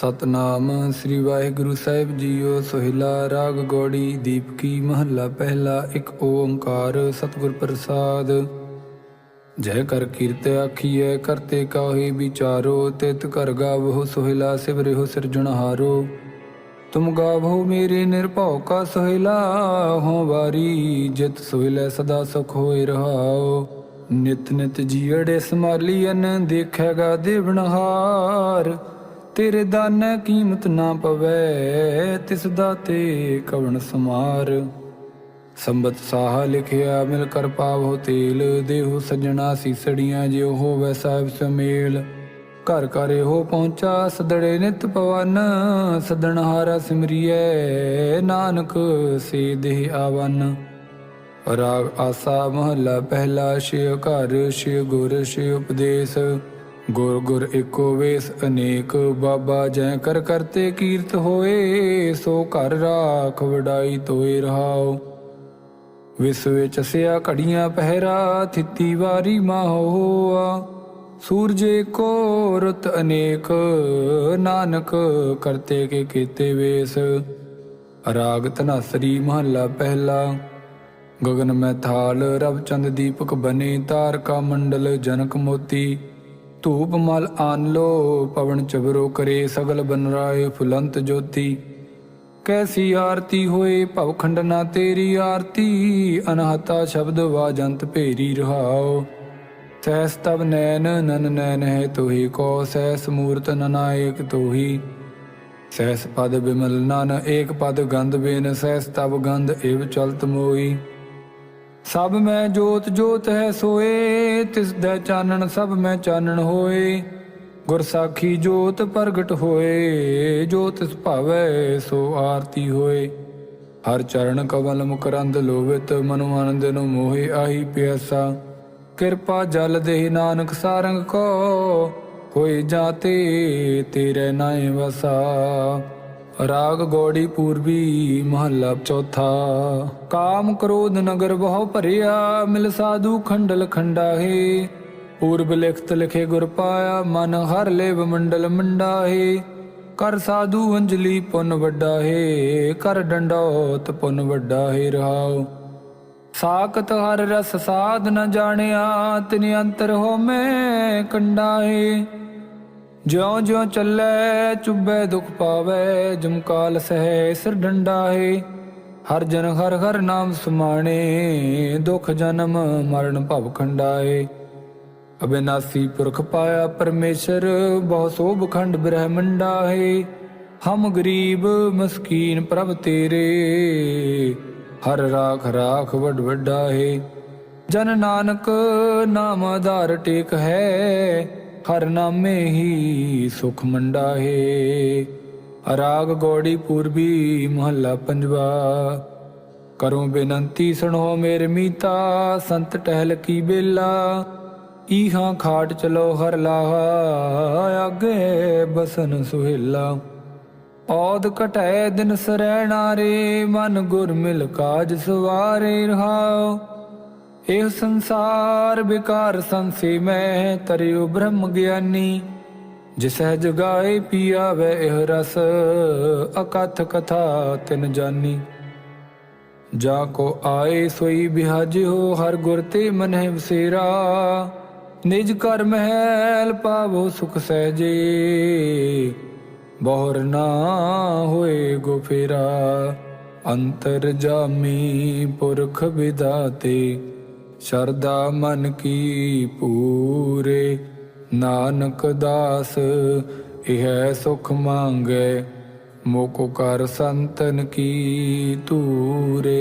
ਸਤਨਾਮ ਸ੍ਰੀ ਵਾਹਿਗੁਰੂ ਸਾਹਿਬ ਜੀਓ, ਸੋਹਿਲਾ ਰਾਗ ਗੋੜੀ ਦੀਪਕੀ ਮਹੱਲਾ ਪਹਿਲਾ, ਇੱਕ ਓੰਕਾਰ ਸਤਿਗੁਰ ਪ੍ਰਸਾਦ। ਜੈ ਕਰ ਕੀਰਤ ਆਖੀਐ ਕਰਤੇ ਕਾਹੇ ਵਿਚਾਰੋ, ਤਿਤ ਕਰ ਗਾਵੋ, ਸੋਹਿਲਾ ਸਿਵਰਿਓ ਸਿਰਜਣਹਾਰੋ ਤੁਮ ਗਾਵੋ ਮੇਰੇ ਨਿਰਭਉ ਕਾ ਸੋਹਿਲਾ ਹੋ ਵਾਰੀ ਜਿਤ ਸੋਹਿਲੇ ਸਦਾ ਸੁਖ ਹੋਇ ਰਹਾਓ ਨਿਤ ਨਿਤ ਜੀੜੇ ਸਮਾਲੀਨ ਦੇਖੇਗਾ ਦੇਵਨਹਾਰ ਤੇਰੇ ਦਾਨੈ ਕੀਮਤ ਨਾ ਪਵੇ, ਤਿਸ ਦਾਤੇ ਕਵਣ ਸਮਾਰ ਸੰਬਤ ਸਾਹ ਲਿਖਿਆ, ਮਿਲ ਕਰ ਪਾਵੋ ਤੇਲ। ਦੇਹੋ ਸਜਣਾ ਸੀਸੜੀਆਂ ਜਿਉ ਹੋਵੈ ਸਾਹਿਬ ਸਮੇਲ। ਘਰ ਘਰੇ ਹੋ ਪਹੁੰਚਾ, ਸਦੜੇ ਨਿਤ ਪਵਨ। ਸਦਣਹਾਰਾ ਸਿਮਰੀਐ, ਨਾਨਕ ਸੇ ਦੇਹ ਆਵਨ। ਰਾਗ ਆਸਾ ਮਹੱਲਾ ਪਹਿਲਾ ਸ਼ਿਵ ਘਰ ਸ਼ਿਵ ਗੁਰ ਸ਼ਿਵ ਉਪਦੇਸ਼। ਗੁਰ ਗੁਰ ਏਕੋ ਵੇਸ, ਅਨੇਕ ਬਾਬਾ ਜੈ ਕਰ ਕਰਤੇ ਕੀਰਤ ਹੋਏ, ਸੋ ਘਰ ਰਾਖ ਵਡਾਈ ਤੋਏ ਰਹਾਓ ਵਿਸ ਵਿੱਚ ਘੜੀਆਂ ਪਹਿਰਾ, ਥਿੱਤੀ ਵਾਰੀ ਮਾਹੋ ਸੂਰਜੇ ਕੋ ਰਤ ਅਨੇਕ, ਨਾਨਕ ਕਰਤੇ ਕੇ ਕੀਤੇ ਵੇਸ। ਰਾਗ ਧਨਾਸਰੀ ਮਹੱਲਾ ਪਹਿਲਾ। ਗਗਨ ਮੈਂ ਥਾਲ, ਰਵ ਦੀਪਕ ਬਨੇ, ਤਾਰਕਾ ਮੰਡਲ ਜਨਕ ਮੋਤੀ। ਧੂਪ ਮਲ ਆਨ ਲੋ, ਪਵਨ ਚਬਰੋ ਕਰੇ ਸਗਲ ਬਨ ਰਾਏ ਫੁਲੰਤ ਜੋਤੀ। ਕੈਸੀ ਆਰਤੀ ਹੋਏ ਭਵ ਖੰਡਨਾ ਤੇਰੀ ਆਰਤੀ, ਅਨਹਤਾ ਸ਼ਬਦ ਵਾਜੰਤ ਭੇਰੀ ਰਹਾਓ ਸਹਿਸ ਤਬ ਨੈਨ ਨਨ ਨੈਨ ਹੈ ਤੋਹੀ, ਕੋ ਸਹਿਸ ਮੂਰਤ ਨਨਾਇਕ ਤੋਹੀ। ਸਹਿਸ ਪਦ ਬਿਮਲ ਨਨ ਏਕ ਪਦ ਗੰਧ ਬੇਨ, ਸਹਿਸ ਤਬ ਗੰਧ ਏਵ ਚਲਤ ਮੋਈ। ਸਭ ਮੈਂ ਜੋਤ ਜੋਤ ਹੈ ਸੋਏ, ਤਿਸ ਦਾ ਚਾਨਣ ਸਭ ਮੈਂ ਚਾਨਣ ਹੋਏ। ਗੁਰ ਸਾਖੀ ਜੋਤ ਪ੍ਰਗਟ ਹੋਏ ਜੋ ਤਿਸ ਭਾਵੈ ਸੋ ਆਰਤੀ ਹੋਏ। ਹਰ ਚਰਨ ਕਵਲ ਮੁਕਰੰਦ ਲੋਵਿਤ, ਮਨੁ ਆਨੰਦ ਨੂੰ ਮੋਹਿ ਆਹੀ ਪਿਆਸਾ। ਕਿਰਪਾ ਜਲ ਦੇ ਨਾਨਕ ਸਾਰੰਗ ਕੋ, ਹੋਏ ਜਾਤੇ ਤੇਰੇ ਨਾਏ ਵਸਾ। ਰਾਗ ਗੋੜੀ ਪੂਰਬੀ ਮਹੱਲਾ ਚੌਥਾ। ਕਾਮ ਕ੍ਰੋਧ ਨਗਰ ਬਹੁ ਭਰਿਆ, ਮਿਲ ਸਾਧੂ ਖੰਡਲ ਖੰਡਾਹੇ। ਪੂਰਬ ਲਿਖਤ ਲਿਖੇ ਗੁਰ ਪਾਇਆ, ਮਨ ਹਰ ਲੇਵ ਮੰਡਲ ਮੰਡਾਹੇ। ਕਰ ਸਾਧੂ ਅੰਜਲੀ ਪੁੰਨ ਵੱਡਾ ਹੈ ਕਰ ਡੰਡੋਤ ਪੁੰਨ ਵੱਡਾ ਹੈ ਰਹਾਉ। ਸਾਖਤ ਹਰ ਰਸ ਸਾਧ ਨ ਜਾਣਿਆ, ਤਿਨ ਅੰਤਰ ਹੋਮੈ ਕੰਡਾਏ ਜਿਉ ਜਿਉ ਚੱਲੈ ਚੁੱਬੇ ਦੁਖ ਪਾਵੇ ਜਮਕਾਲ ਸਹਿ, ਸਿਰ ਡੰਡਾਏ ਹਰ ਜਨ ਹਰ ਹਰ ਨਾਮ ਸਮਾਣੇ, ਦੁਖ ਜਨਮ ਮਰਨ ਭਵ ਖੰਡਾਏ। ਅਬਿਨਾਸੀ ਪੁਰਖ ਪਾਇਆ ਪਰਮੇਸ਼ਰ, ਬਹੁ ਸੋਭ ਖੰਡ ਬ੍ਰਹਮੰਡਾ ਹੈ ਹਮ ਗਰੀਬ ਮਸਕੀਨ ਪ੍ਰਭ ਤੇਰੇ, ਹਰ ਰਾਖ ਰਾਖ ਵੱਡ ਵੱਡਾ ਹੈ ਜਨ ਨਾਨਕ ਨਾਮ ਆਧਾਰ ਟੇਕ ਹੈ ਹਰ ਨਾਮੇ ਹੀ ਸੁਖ ਮੰਡਾ ਹੈ ਰਾਗ ਗੋੜੀ ਪੂਰਬੀ ਮਹੱਲਾ ਪੰਜਵਾ। ਕਰੋ ਬੇਨੰਤੀ ਸੁਣੋ ਮੇਰੇ ਮੀਤਾ, ਸੰਤ ਟਹਿਲ ਕੀ ਬੇਲਾ। ਈਹਾਂ ਖਾਟ ਚਲੋ ਹਰ ਲਾਹਾ ਅੱਗੇ ਬਸਨ ਸੁਹੇਲਾ। ਔਦ ਘਟੈ ਦਿਨ ਸਰੈਣਾ ਰੇ, ਮਨ ਗੁਰ ਮਿਲ ਕਾਜ ਸਵਾਰੇ ਰਹਾਓ। ਇਹ ਸੰਸਾਰ ਵਿਕਾਰ ਸੰਸੀ ਮੈਂ ਤਰਿਉ ਬ੍ਰਹਮ ਗਿਆਨੀ। ਜਿਸਹਿ ਜਗਾਏ ਪੀਆਵੇ ਇਹ ਰਸ, ਅਕਥ ਕਥਾ ਤਿਨ ਜਾਨੀ। ਜਾ ਕੋ ਆਏ ਸੋਈ ਬਿਹਾਜਿਓ, ਹਰ ਗੁਰ ਤੇ ਮਨਹਿ ਵਸੇਰਾ। ਨਿਜ ਕਰ ਮਹਿਲ ਪਾਵੋ ਸੁਖ ਸਹਜੇ, ਬਹੁਰ ਨਾ ਹੋਏ ਗੋ ਅੰਤਰ ਜਾਮੀ ਪੁਰਖ ਵਿਦਾਤੇ ਸ਼ਰਧਾ ਮਨ ਕੀ ਪੂਰੇ ਨਾਨਕ ਦਾਸ ਇਹ ਸੁਖ ਮੰਗੇ ਮੋਕੋ ਕਰ ਸੰਤਨ ਕੀ ਤੂਰੇ